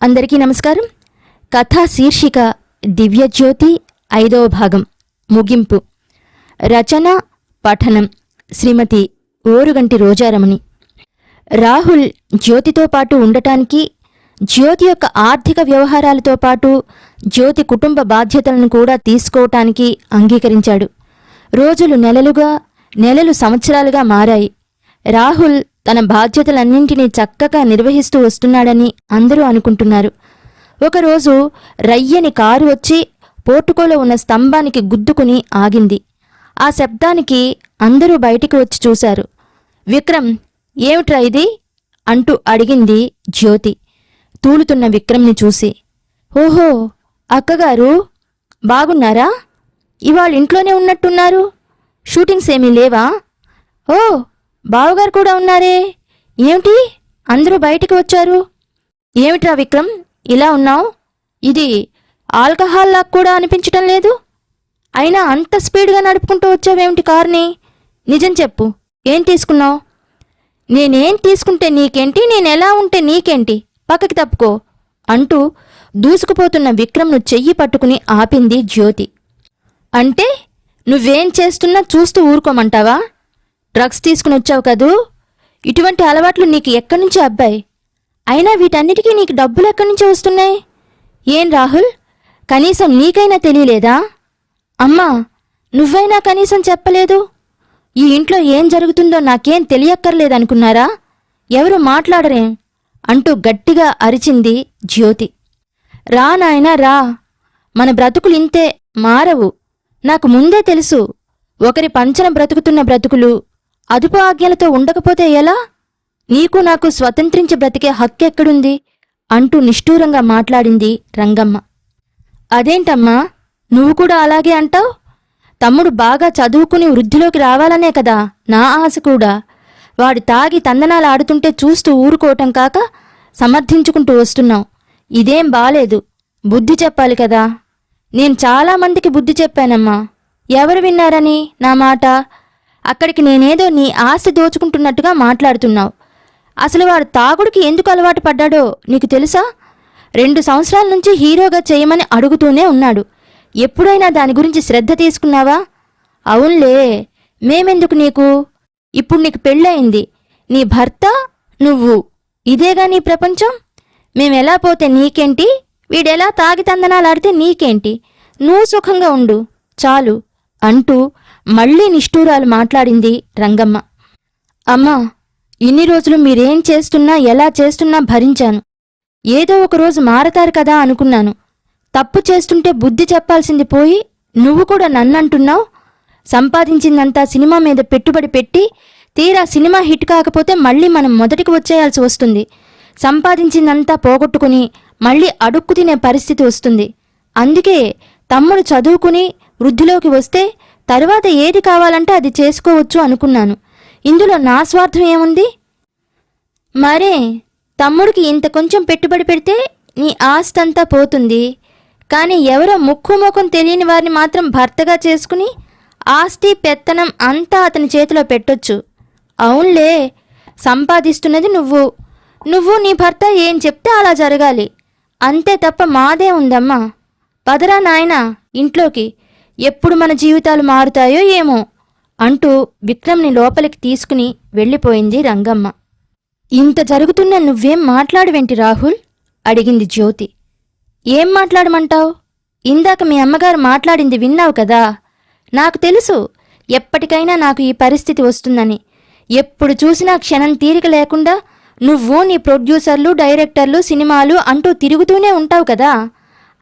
అందరికీ నమస్కారం. కథా శీర్షిక దివ్యజ్యోతి ఐదవ భాగం ముగింపు. రచన పఠనం. శ్రీమతి ఓరుగంటి రోజారమణి. రాహుల్ జ్యోతితో పాటు ఉండటానికి జ్యోతి యొక్క ఆర్థిక వ్యవహారాలతో పాటు జ్యోతి కుటుంబ బాధ్యతలను కూడా తీసుకోవటానికి అంగీకరించాడు. రోజులు నెలలుగా నెలలు సంవత్సరాలుగా మారాయి. రాహుల్ తన బాధ్యతలన్నింటినీ చక్కగా నిర్వహిస్తూ వస్తున్నాడని అందరూ అనుకుంటున్నారు. ఒకరోజు రయ్యని కారు వచ్చి పోర్టుకోలో ఉన్న స్తంభానికి గుద్దుకుని ఆగింది. ఆ శబ్దానికి అందరూ బయటికి వచ్చి చూశారు. విక్రమ్ ఏమిట్రా ఇది? అంటూ అడిగింది జ్యోతి తూలుతున్న విక్రమ్ని చూసి. ఓహో అక్కగారు బాగున్నారా? ఇవాళ ఇంట్లోనే ఉన్నట్టున్నారు? షూటింగ్స్ ఏమీ లేవా? ఓ బావగారు కూడా ఉన్నారే? ఏమిటి? అందరూ బయటికి వచ్చారు? ఏమిట్రా విక్రమ్? ఇలా ఉన్నావు? ఇది ఆల్కహాల్ లాగా కూడా అనిపించటం లేదు? అయినా అంత స్పీడ్గా నడుపుకుంటూ వచ్చావేమిటి కార్ని? నిజం చెప్పు. ఏం తీసుకున్నావు? నేనేం తీసుకుంటే నీకేంటి? నేను ఎలా ఉంటే నీకేంటి? పక్కకి తప్పుకో అంటూ దూసుకుపోతున్న విక్రమ్ను చెయ్యి పట్టుకుని ఆపింది జ్యోతి. అంటే నువ్వేం చేస్తున్నా చూస్తూ ఊరుకోమంటావా? డ్రగ్స్ తీసుకుని వచ్చావు కదూ? ఇటువంటి అలవాట్లు నీకు ఎక్కడి నుంచి అబ్బాయి? అయినా వీటన్నిటికీ నీకు డబ్బులు ఎక్కడి నుంచి వస్తున్నాయి? ఏం రాహుల్? కనీసం నీకైనా తెలియలేదా? అమ్మా నువ్వైనా కనీసం చెప్పలేదు? ఈ ఇంట్లో ఏం జరుగుతుందో నాకేం తెలియక్కర్లేదనుకున్నారా? ఎవరు మాట్లాడరేం? అంటూ గట్టిగా అరిచింది జ్యోతి. రా నాయనా రా. మన బ్రతుకులు ఇంతే మారవు. నాకు ముందే తెలుసు. ఒకరి పంచన బ్రతుకుతున్న బ్రతుకులు అదుపు ఆజ్ఞలతో ఉండకపోతే ఎలా? నీకు నాకు స్వతంత్రించి బ్రతికే హక్కెక్కడుంది అంటూ నిష్ఠూరంగా మాట్లాడింది రంగమ్మ. అదేంటమ్మా? నువ్వు కూడా అలాగే అంటావు? తమ్ముడు బాగా చదువుకుని వృద్ధిలోకి రావాలనే కదా నా ఆశ కూడా. వాడు తాగి తందనాలు ఆడుతుంటే చూస్తూ ఊరుకోవటం కాక సమర్థించుకుంటూ వస్తున్నావు. ఇదేం బాలేదు. బుద్ధి చెప్పాలి కదా. నేను చాలా మందికి బుద్ధి చెప్పానమ్మా. ఎవరు విన్నారని నా మాట? అక్కడికి నేనేదో నీ ఆస్తి దోచుకుంటున్నట్టుగా మాట్లాడుతున్నావు. అసలు వాడు తాగుడికి ఎందుకు అలవాటు పడ్డాడో నీకు తెలుసా? రెండు సంవత్సరాల నుంచి హీరోగా చేయమని అడుగుతూనే ఉన్నాడు. ఎప్పుడైనా దాని గురించి శ్రద్ధ తీసుకున్నావా? అవునులే. మేమెందుకు నీకు? ఇప్పుడు నీకు పెళ్ళయింది. నీ భర్త నువ్వు. ఇదేగా నీ ప్రపంచం? మేమెలా పోతే నీకేంటి? వీడెలా తాగి తందనాలాడితే నీకేంటి? నువ్వు సుఖంగా ఉండు. చాలు. అంటూ మళ్ళీ నిష్ఠూరాలు మాట్లాడింది రంగమ్మ. అమ్మా ఇన్ని రోజులు మీరేం చేస్తున్నా ఎలా చేస్తున్నా భరించాను. ఏదో ఒక రోజు మారతారు కదా అనుకున్నాను. తప్పు చేస్తుంటే బుద్ధి చెప్పాల్సింది పోయి నువ్వు కూడా నన్నంటున్నావు? సంపాదించిందంతా సినిమా మీద పెట్టుబడి పెట్టి తీరా సినిమా హిట్ కాకపోతే మళ్ళీ మనం మొదటికి వచ్చేయాల్సి వస్తుంది. సంపాదించిందంతా పోగొట్టుకుని మళ్ళీ అడుక్కు తినే పరిస్థితి వస్తుంది. అందుకే తమ్ముడు చదువుకుని వృద్ధిలోకి వస్తే తరువాత ఏది కావాలంటే అది చేసుకోవచ్చు అనుకున్నాను. ఇందులో నా స్వార్థం ఏముంది? మరే తమ్ముడికి ఇంత కొంచెం పెట్టుబడి పెడితే నీ ఆస్తంతా పోతుంది. కానీ ఎవరో ముక్కు ముఖం తెలియని వారిని మాత్రం భర్తగా చేసుకుని ఆస్తి పెత్తనం అంతా అతని చేతిలో పెట్టొచ్చు. అవునులే సంపాదిస్తున్నది నువ్వు. నువ్వు నీ భర్త ఏం చెప్తే అలా జరగాలి. అంతే తప్ప మాదే ఉందమ్మా. పదరా నాయనా ఇంట్లోకి. ఎప్పుడు మన జీవితాలు మారుతాయో ఏమో అంటూ విక్రమ్ని లోపలికి తీసుకుని వెళ్ళిపోయింది రంగమ్మ. ఇంత జరుగుతున్న నువ్వేం మాట్లాడవేంటి రాహుల్? అడిగింది జ్యోతి. ఏం మాట్లాడమంటావు? ఇందాక మీ అమ్మగారు మాట్లాడింది విన్నావు కదా? నాకు తెలుసు ఎప్పటికైనా నాకు ఈ పరిస్థితి వస్తుందని. ఎప్పుడు చూసినా క్షణం తీరిక లేకుండా నువ్వు నీ ప్రొడ్యూసర్లు డైరెక్టర్లు సినిమాలు అంటూ తిరుగుతూనే ఉంటావు కదా?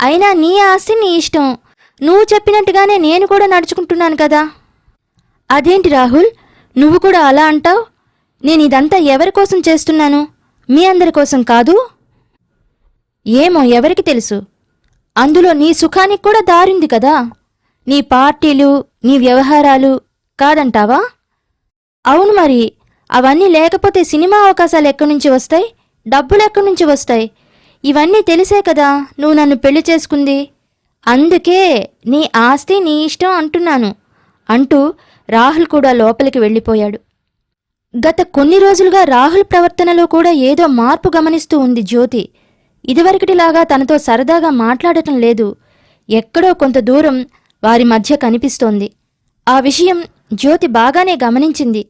అయినా నీ ఆస్తి నీ ఇష్టం. నువ్వు చెప్పినట్టుగానే నేను కూడా నడుచుకుంటున్నాను కదా. అదేంటి రాహుల్? నువ్వు కూడా అలా అంటావు? నేను ఇదంతా ఎవరి కోసం చేస్తున్నాను? మీ అందరి కోసం కాదు? ఏమో ఎవరికి తెలుసు. అందులో నీ సుఖానికి కూడా దారింది కదా. నీ పార్టీలు నీ వ్యవహారాలు కాదంటావా? అవును మరి. అవన్నీ లేకపోతే సినిమా అవకాశాలు ఎక్కడి నుంచి వస్తాయి? డబ్బులు ఎక్కడి నుంచి వస్తాయి? ఇవన్నీ తెలిసే కదా నువ్వు నన్ను పెళ్ళి చేసుకుంది. అందుకే నీ ఆస్తి నీ ఇష్టం అంటున్నాను అంటూ రాహుల్ కూడా లోపలికి వెళ్ళిపోయాడు. గత కొన్ని రోజులుగా రాహుల్ ప్రవర్తనలో కూడా ఏదో మార్పు గమనిస్తూ ఉంది జ్యోతి. ఇదివరకటిలాగా తనతో సరదాగా మాట్లాడటం లేదు. ఎక్కడో కొంత దూరం వారి మధ్య కనిపిస్తోంది. ఆ విషయం జ్యోతి బాగానే గమనించింది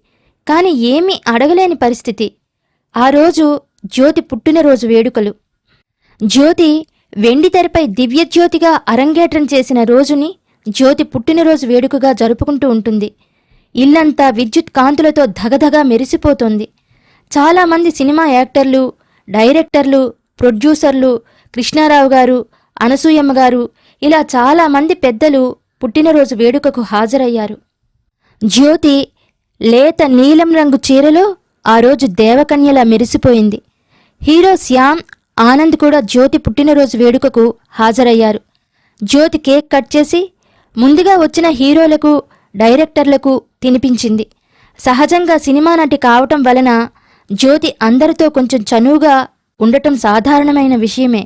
కాని ఏమీ అడగలేని పరిస్థితి. ఆ రోజు జ్యోతి పుట్టినరోజు వేడుకలు. జ్యోతి వెండి తెరపై దివ్యజ్యోతిగా అరంగేట్రం చేసిన రోజుని జ్యోతి పుట్టినరోజు వేడుకగా జరుపుకుంటూ ఉంటుంది. ఇల్లంతా విద్యుత్ కాంతులతో ధగధగా మెరిసిపోతుంది. చాలామంది సినిమా యాక్టర్లు డైరెక్టర్లు ప్రొడ్యూసర్లు కృష్ణారావు గారు అనసూయమ్మ గారు ఇలా చాలామంది పెద్దలు పుట్టినరోజు వేడుకకు హాజరయ్యారు. జ్యోతి లేత నీలం రంగు చీరలో ఆ రోజు దేవకన్యలా మెరిసిపోయింది. హీరో శ్యామ్ ఆనంద్ కూడా జ్యోతి పుట్టినరోజు వేడుకకు హాజరయ్యారు. జ్యోతి కేక్ కట్ చేసి ముందుగా వచ్చిన హీరోలకు డైరెక్టర్లకు తినిపించింది. సహజంగా సినిమా నటి కావటం వలన జ్యోతి అందరితో కొంచెం చనువుగా ఉండటం సాధారణమైన విషయమే.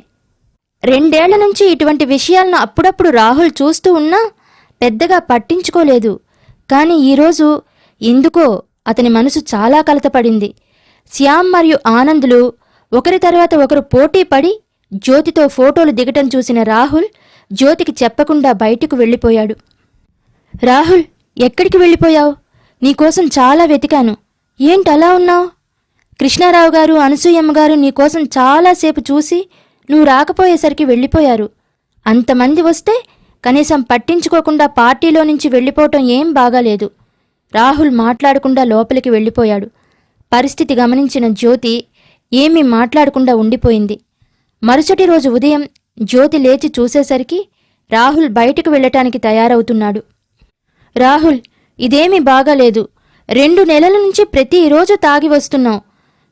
రెండేళ్ళ నుంచి ఇటువంటి విషయాలను అప్పుడప్పుడు రాహుల్ చూస్తూ ఉన్నా పెద్దగా పట్టించుకోలేదు. కానీ ఈరోజు ఎందుకో అతని మనసు చాలా కలతపడింది. శ్యామ్ మరియు ఆనందులు ఒకరి తర్వాత ఒకరు పోటీ పడి జ్యోతితో ఫోటోలు దిగటం చూసిన రాహుల్ జ్యోతికి చెప్పకుండా బయటకు వెళ్ళిపోయాడు. రాహుల్ ఎక్కడికి వెళ్ళిపోయావు? నీకోసం చాలా వెతికాను. ఏంటలా ఉన్నావు? కృష్ణారావు గారు అనసూయమ్మ గారు నీకోసం చాలాసేపు చూసి నువ్వు రాకపోయేసరికి వెళ్ళిపోయారు. అంతమంది వస్తే కనీసం పట్టించుకోకుండా పార్టీలో నుంచి వెళ్ళిపోవటం ఏం బాగాలేదు. రాహుల్ మాట్లాడకుండా లోపలికి వెళ్ళిపోయాడు. పరిస్థితి గమనించిన జ్యోతి ఏమీ మాట్లాడకుండా ఉండిపోయింది. మరుసటి రోజు ఉదయం జ్యోతి లేచి చూసేసరికి రాహుల్ బయటకు వెళ్ళటానికి తయారవుతున్నాడు. రాహుల్ ఇదేమీ బాగాలేదు. రెండు నెలల నుంచి ప్రతిరోజు తాగి వస్తున్నావు.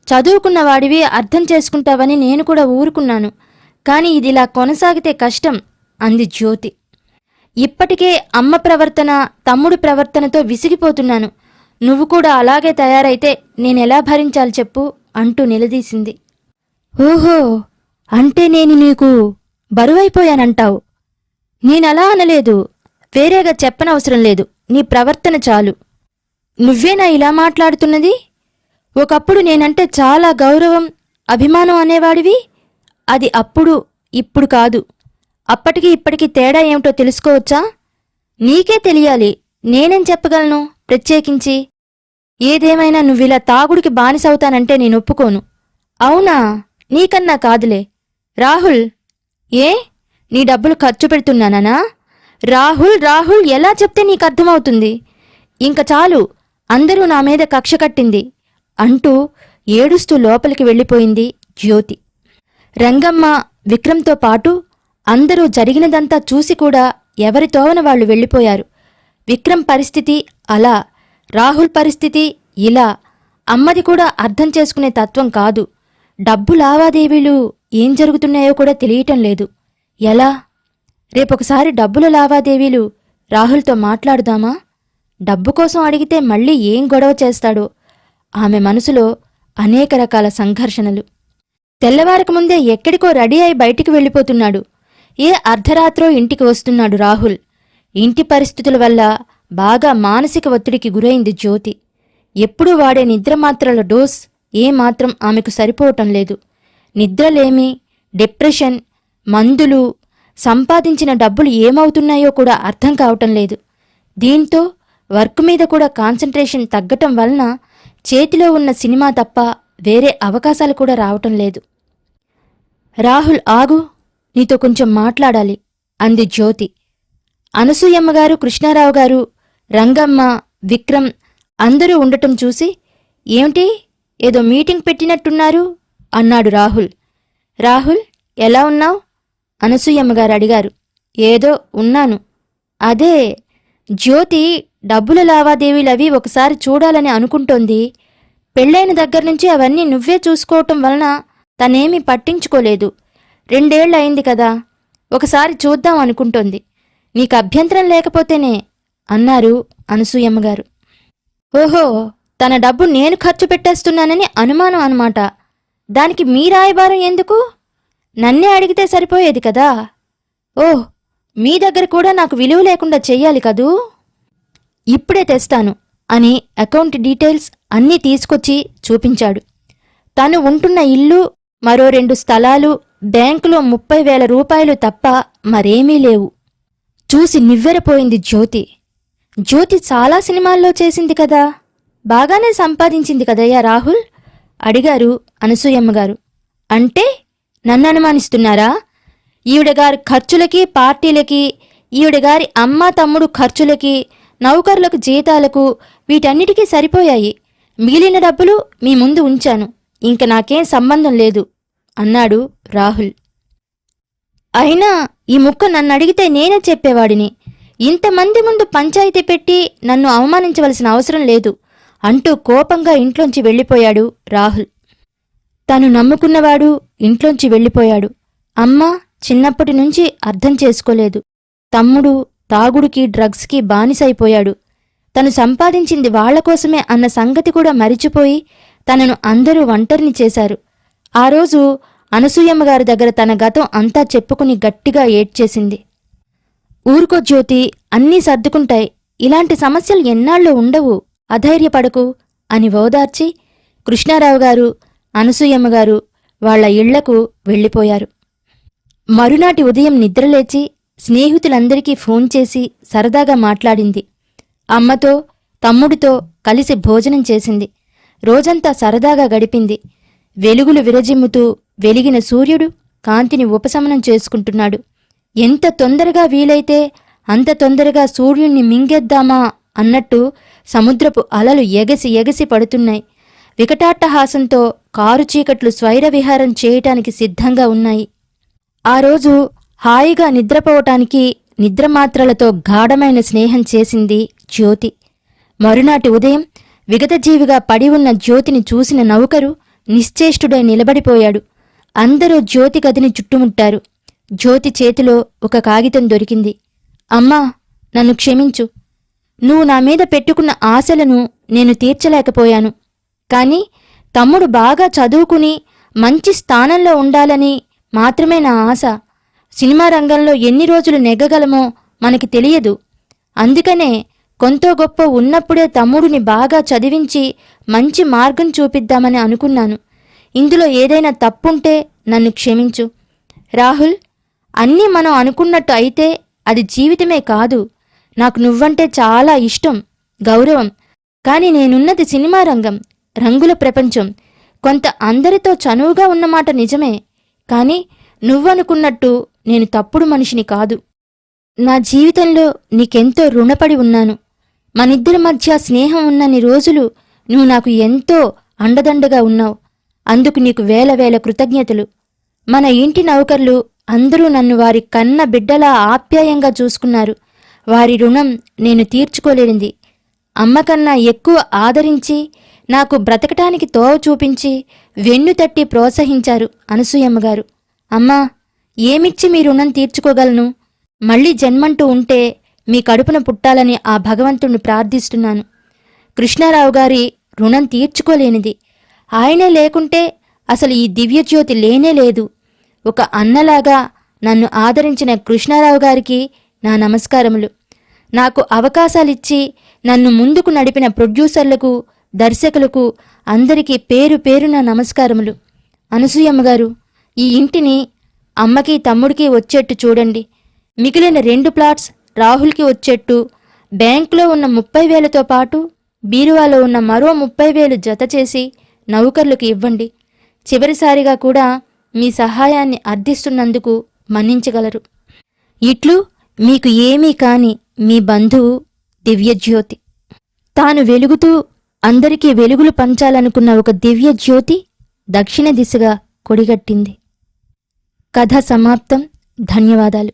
చదువుకున్న వాడివి అర్థం చేసుకుంటావని నేను కూడా ఊరుకున్నాను. కానీ ఇదిలా కొనసాగితే కష్టం అంది జ్యోతి. ఇప్పటికే అమ్మ ప్రవర్తన తమ్ముడి ప్రవర్తనతో విసిగిపోతున్నాను. నువ్వు కూడా అలాగే తయారైతే నేనెలా భరించాలి చెప్పు? అంటూ నిలదీసింది. ఓహో అంటే నేను నీకు బరువైపోయానంటావు. నేనలా అనలేదు. వేరేగా చెప్పనవసరం లేదు. నీ ప్రవర్తన చాలు. నువ్వేనా ఇలా మాట్లాడుతున్నది? ఒకప్పుడు నేనంటే చాలా గౌరవం అభిమానం అనేవాడివి. అది అప్పుడు ఇప్పుడు కాదు. అప్పటికి ఇప్పటికి తేడా ఏమిటో తెలుసుకోవచ్చా? నీకే తెలియాలి. నేనేం చెప్పగలను? ప్రత్యేకించి. ఏదేమైనా నువ్విలా తాగుడికి బానిసవుతానంటే నేను ఒప్పుకోను. అవునా? నీకన్నా కాదులే. రాహుల్! ఏ? నీ డబ్బులు ఖర్చు పెడుతున్నానా రాహుల్ రాహుల్ ఎలా చెప్తే నీకు అర్థమవుతుంది? ఇంక చాలు. అందరూ నా మీద కక్ష కట్టింది. అంటూ ఏడుస్తూ లోపలికి వెళ్ళిపోయింది జ్యోతి. రంగమ్మ విక్రమ్తో పాటు అందరూ జరిగినదంతా చూసి కూడా ఎవరి తోవన వాళ్ళు వెళ్ళిపోయారు. విక్రమ్ పరిస్థితి అలా రాహుల్ పరిస్థితి ఇలా. అమ్మది కూడా అర్థం చేసుకునే తత్వం కాదు. డబ్బు లావాదేవీలు ఏం జరుగుతున్నాయో కూడా తెలియటం లేదు. ఎలా? రేపొకసారి డబ్బుల లావాదేవీలు రాహుల్తో మాట్లాడుదామా? డబ్బు కోసం అడిగితే మళ్ళీ ఏం గొడవ చేస్తాడో? ఆమె మనసులో అనేక రకాల సంఘర్షణలు. తెల్లవారకముందే ఎక్కడికో రెడీ అయి బయటికి వెళ్ళిపోతున్నాడు. ఏ అర్ధరాత్రో ఇంటికి వస్తున్నాడు రాహుల్. ఇంటి పరిస్థితుల వల్ల బాగా మానసిక ఒత్తిడికి గురైంది జ్యోతి. ఎప్పుడూ వాడే నిద్రమాత్రల డోస్ ఏమాత్రం ఆమెకు సరిపోవటం లేదు. నిద్రలేమి డిప్రెషన్ మందులు సంపాదించిన డబ్బులు ఏమవుతున్నాయో కూడా అర్థం కావటం లేదు. దీంతో వర్క్ మీద కూడా కాన్సన్ట్రేషన్ తగ్గటం వలన చేతిలో ఉన్న సినిమా తప్ప వేరే అవకాశాలు కూడా రావటం లేదు. రాహుల్ ఆగు నీతో కొంచెం మాట్లాడాలి అంది జ్యోతి. అనసూయమ్మగారు కృష్ణారావు గారు రంగమ్మ విక్రమ్ అందరూ ఉండటం చూసి ఏమిటి? ఏదో మీటింగ్ పెట్టినట్టున్నారు? అన్నాడు రాహుల్. రాహుల్ ఎలా ఉన్నావు? అనసూయమ్మ గారు అడిగారు. ఏదో ఉన్నాను. అదే జ్యోతి డబ్బుల లావాదేవీలవి ఒకసారి చూడాలని అనుకుంటోంది. పెళ్ళైన దగ్గర నుంచి అవన్నీ నువ్వే చూసుకోవటం వలన తనేమీ పట్టించుకోలేదు. రెండేళ్ళయింది కదా ఒకసారి చూద్దాం అనుకుంటోంది. నీకు అభ్యంతరం లేకపోతేనే అన్నారు అనసూయమ్మ గారు ఓహో తన డబ్బు నేను ఖర్చు పెట్టేస్తున్నానని అనుమానం అనమాట దానికి మీ రాయబారం ఎందుకు? నన్నే అడిగితే సరిపోయేది కదా. ఓహ్ మీ దగ్గర కూడా నాకు విలువ లేకుండా చెయ్యాలి కదూ? ఇప్పుడే తెస్తాను అని అకౌంట్ డీటెయిల్స్ అన్నీ తీసుకొచ్చి చూపించాడు. తను ఉంటున్న ఇల్లు మరో రెండు స్థలాలు బ్యాంకులో ముప్పై వేల రూపాయలు తప్ప మరేమీ లేవు. చూసి నివ్వెరపోయింది జ్యోతి. జ్యోతి చాలా సినిమాల్లో చేసింది కదా. బాగానే సంపాదించింది కదయ్యా రాహుల్? అడిగారు అనసూయమ్మ గారు అంటే నన్ను అనుమానిస్తున్నారా? ఈవిడగారి ఖర్చులకి పార్టీలకి ఈవిడగారి అమ్మ తమ్ముడు ఖర్చులకి నౌకర్లకు జీతాలకు వీటన్నిటికీ సరిపోయాయి. మిగిలిన డబ్బులు మీ ముందు ఉంచాను. ఇంక నాకేం సంబంధం లేదు అన్నాడు రాహుల్. అయినా ఈ ముక్క నన్ను అడిగితే నేనే చెప్పేవాడిని. ఇంతమంది ముందు పంచాయతీ పెట్టి నన్ను అవమానించవలసిన అవసరం లేదు అంటూ కోపంగా ఇంట్లోంచి వెళ్ళిపోయాడు రాహుల్. తను నమ్ముకున్నవాడు ఇంట్లోంచి వెళ్ళిపోయాడు. అమ్మ చిన్నప్పటి నుంచి అర్థం చేసుకోలేదు. తమ్ముడు తాగుడికి డ్రగ్స్కి బానిసైపోయాడు. తను సంపాదించింది వాళ్ళ కోసమే అన్న సంగతి కూడా మరిచిపోయి తనను అందరూ ఒంటరిని చేశారు. ఆ రోజు అనసూయమ్మ గారి దగ్గర తన గతం అంతా చెప్పుకుని గట్టిగా ఏడ్చేసింది. ఊరుకో జ్యోతి అన్నీ సర్దుకుంటాయి. ఇలాంటి సమస్యలు ఎన్నాళ్ళు ఉండవు. అధైర్యపడకు అని ఓదార్చి కృష్ణారావు గారు అనసూయమ్మ గారు వాళ్ళ ఇళ్ళకు వెళ్ళిపోయారు. మరునాటి ఉదయం నిద్రలేచి స్నేహితులందరికీ ఫోన్ చేసి సరదాగా మాట్లాడింది. అమ్మతో తమ్ముడితో కలిసి భోజనం చేసింది. రోజంతా సరదాగా గడిపింది. వెలుగులు విరజిమ్ముతూ వెలిగిన సూర్యుడు కాంతిని ఉపశమనం చేసుకుంటున్నాడు. ఎంత తొందరగా వీలైతే అంత తొందరగా సూర్యుణ్ణి మింగేద్దామా అన్నట్టు సముద్రపు అలలు ఎగసి ఎగసి పడుతున్నాయి. వికటాట్టహాసంతో కారు చీకట్లు స్వైర విహారం చేయటానికి సిద్ధంగా ఉన్నాయి. ఆ రోజు హాయిగా నిద్రపోవటానికి నిద్రమాత్రలతో గాఢమైన స్నేహం చేసింది జ్యోతి. మరునాటి ఉదయం విగతజీవిగా పడి ఉన్న జ్యోతిని చూసిన నౌకరు నిశ్చేష్టుడై నిలబడిపోయాడు. అందరూ జ్యోతి గదిని చుట్టుముట్టారు. జ్యోతి చేతిలో ఒక కాగితం దొరికింది. అమ్మా నన్ను క్షమించు. నువ్వు నా మీద పెట్టుకున్న ఆశలను నేను తీర్చలేకపోయాను. కాని తమ్ముడు బాగా చదువుకుని మంచి స్థానంలో ఉండాలని మాత్రమే నా ఆశ. సినిమా రంగంలో ఎన్ని రోజులు నెగ్గగలమో మనకి తెలియదు. అందుకనే కొంత గొప్ప ఉన్నప్పుడే తమ్ముడిని బాగా చదివించి మంచి మార్గం చూపిద్దామని అనుకున్నాను. ఇందులో ఏదైనా తప్పుంటే నన్ను క్షమించు. రాహుల్ అన్నీ మనం అనుకున్నట్టు అయితే అది జీవితమే కాదు. నాకు నువ్వంటే చాలా ఇష్టం గౌరవం. కానీ నేనున్నది సినిమా రంగం రంగుల ప్రపంచం. కొంత అందరితో చనువుగా ఉన్నమాట నిజమే. కానీ నువ్వనుకున్నట్టు నేను తప్పుడు మనిషిని కాదు. నా జీవితంలో నీకెంతో రుణపడి ఉన్నాను. మనిద్దరి మధ్య స్నేహం ఉన్నన్ని రోజులు నువ్వు నాకు ఎంతో అండదండగా ఉన్నావు. అందుకు నీకు వేల వేల కృతజ్ఞతలు. మన ఇంటి నౌకర్లు అందరూ నన్ను వారి కన్న బిడ్డలా ఆప్యాయంగా చూసుకున్నారు. వారి రుణం నేను తీర్చుకోలేనిది. అమ్మకన్నా ఎక్కువ ఆదరించి నాకు బ్రతకటానికి తోవ చూపించి వెన్ను తట్టి ప్రోత్సహించారు అనసూయమ్మగారు. అమ్మా ఏమిచ్చి మీ రుణం తీర్చుకోగలను? మళ్ళీ జన్మంటూ ఉంటే మీ కడుపున పుట్టాలని ఆ భగవంతుణ్ణి ప్రార్థిస్తున్నాను. కృష్ణారావు గారి రుణం తీర్చుకోలేనిది. ఆయనే లేకుంటే అసలు ఈ దివ్యజ్యోతి లేనే లేదు. ఒక అన్నలాగా నన్ను ఆదరించిన కృష్ణారావు గారికి నా నమస్కారములు. నాకు అవకాశాలిచ్చి నన్ను ముందుకు నడిపిన ప్రొడ్యూసర్లకు దర్శకులకు అందరికీ పేరు పేరున నమస్కారములు. అనసూయమ్మ గారు ఈ ఇంటిని అమ్మకి తమ్ముడికి వచ్చేట్టు చూడండి. మిగిలిన రెండు ప్లాట్స్ రాహుల్కి వచ్చేట్టు బ్యాంకులో ఉన్న ముప్పై వేలతో పాటు బీరువాలో ఉన్న మరో ముప్పై వేలు జత చేసి నౌకర్లకు ఇవ్వండి. చివరిసారిగా కూడా మీ సహాయాన్ని అర్థిస్తున్నందుకు మన్నించగలరు. ఇట్లు మీకు ఏమీ కాని మీ బంధువు దివ్యజ్యోతి. తాను వెలుగుతూ అందరికీ వెలుగులు పంచాలనుకున్న ఒక దివ్యజ్యోతి దక్షిణ దిశగా కొడిగట్టింది. కథ సమాప్తం. ధన్యవాదాలు.